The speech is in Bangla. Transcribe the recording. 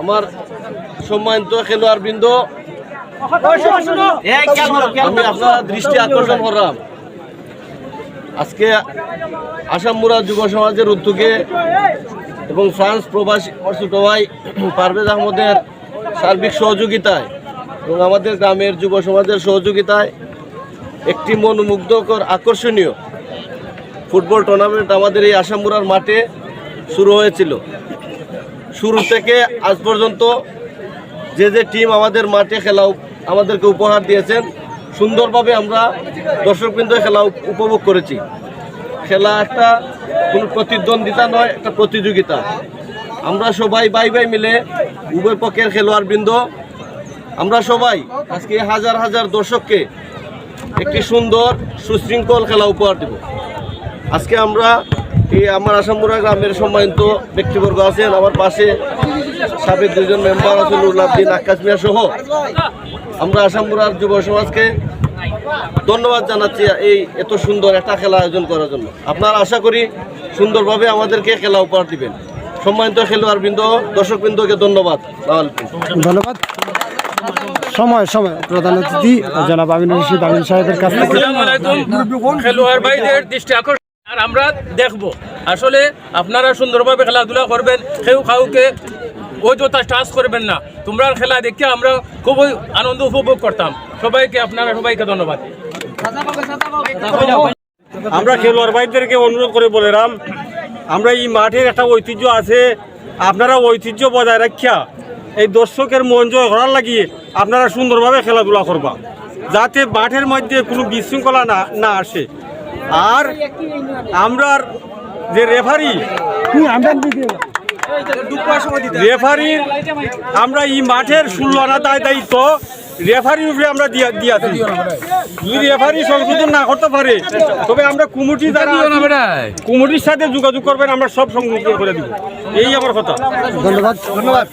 আমার সম্মানিত খেলোয়াড় বৃন্দ আমি আপনার দৃষ্টি আকর্ষণ করলাম। আজকে আসাম মুরা যুব সমাজের উদ্যোগে এবং ফ্রান্স প্রবাসী ভাই পারভেজ আহমদের সার্বিক সহযোগিতায় এবং আমাদের গ্রামের যুব সমাজের সহযোগিতায় একটি মনোমুগ্ধকর আকর্ষণীয় ফুটবল টুর্নামেন্ট আমাদের এই আসামুরার মাঠে শুরু হয়েছিল। শুরু থেকে আজ পর্যন্ত যে যে টিম আমাদের মাঠে খেলা আমাদেরকে উপহার দিয়েছেন, সুন্দরভাবে আমরা দর্শকবৃন্দ খেলা উপভোগ করেছি। খেলা একটা কোনো প্রতিদ্বন্দ্বিতা নয়, একটা প্রতিযোগিতা। আমরা সবাই বাই বাই মিলে উভয় পক্ষের খেলোয়াড় বৃন্দ আমরা সবাই আজকে হাজার হাজার দর্শককে একটি সুন্দর, সুশৃঙ্খল খেলা উপহার দেব। আজকে আমরা এই আমার আসামপুরা গ্রামের সম্মানিত ব্যক্তিবর্গ আছেন। আমার পাশে সাবেক দুজন মেম্বার আছেন উল্লাদ্দিন আকাশ মিয়া সহ। আমরা আসামপুরার যুব সমাজকে ধন্যবাদ জানাচ্ছি এই এত সুন্দর একটা খেলা আয়োজন করার জন্য। আপনারা আশা করি সুন্দরভাবে আমাদেরকে খেলা উপহার দিবেন। সম্মানিত খেলোয়াড় বৃন্দ দর্শক বৃন্দকে ধন্যবাদ ধন্যবাদ। সময় সময়। প্রধান অতিথি জনাব আমিনুর রশিদ আমিন সাহেবের কাছ থেকে। খেলোয়াড় ভাইদের দৃষ্টি আকর্ষণ। আর আমরা দেখব। আসলে আপনারা সুন্দরভাবে খেলাধুলা করবেন, কেউ কাউকে অযথা টাচ করবেন না। তোমরা খেলা দেখে আমরা খুবই আনন্দ উপভোগ করতাম। সবাইকে আপনারা সবাইকে ধন্যবাদ। আমরা খেলোয়াড় ভাইদেরকে অনুরোধ করে বলেরাম আমরা এই মাঠের একটা ঐতিহ্য আছে। আপনারা ঐতিহ্য বজায় রাখিয়া এই দর্শকের মন জয় করার লাগিয়ে আপনারা সুন্দরভাবে খেলাধুলা করবা। যাতে মাঠের মধ্যে কোনো বিশৃঙ্খলা না না আসে। আর আমরার যে রেফারি রেফারির আমরা এই মাঠের ষোলো আনা দায় দায়িত্ব রেফারির উপরে আমরা দিয়া দিয়াছি যদি রেফারি সংশোধন না করতে পারে তবে আমরা কুমুটি দ্বারা কুমুটির সাথে যোগাযোগ করবেন আমরা সব সংশোধন করে দিব। এই আমার কথা। ধন্যবাদ। ধন্যবাদ